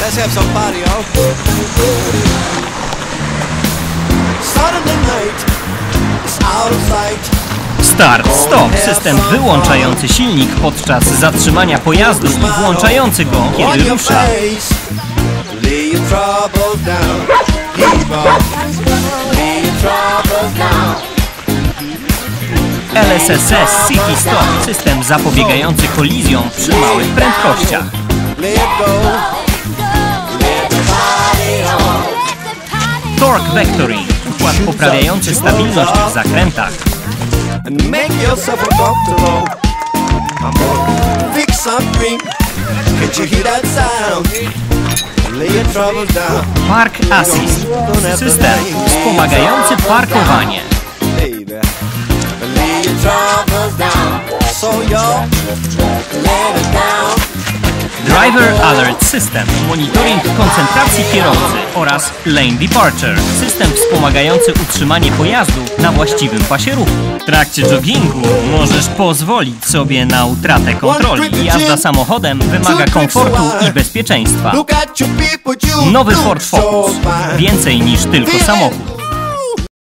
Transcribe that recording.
Let's have some party, yo. Saturday night, it's out of sight. Start, stop, system wyłączający silnik podczas zatrzymania pojazdu i włączający go, kiedy rusza. LSSS City Stop, system zapobiegający kolizjom przy małych prędkościach. Torque Vectoring, układ poprawiający stabilność w zakrętach. Park Assist, system wspomagający parkowanie. So you let it down. Driver Alert System, monitoring koncentracji kierowcy oraz Lane Departure, system wspomagający utrzymanie pojazdu na właściwym pasie ruchu. W trakcie joggingu możesz pozwolić sobie na utratę kontroli. Jazda samochodem wymaga komfortu i bezpieczeństwa. Nowy Ford Focus, więcej niż tylko samochód.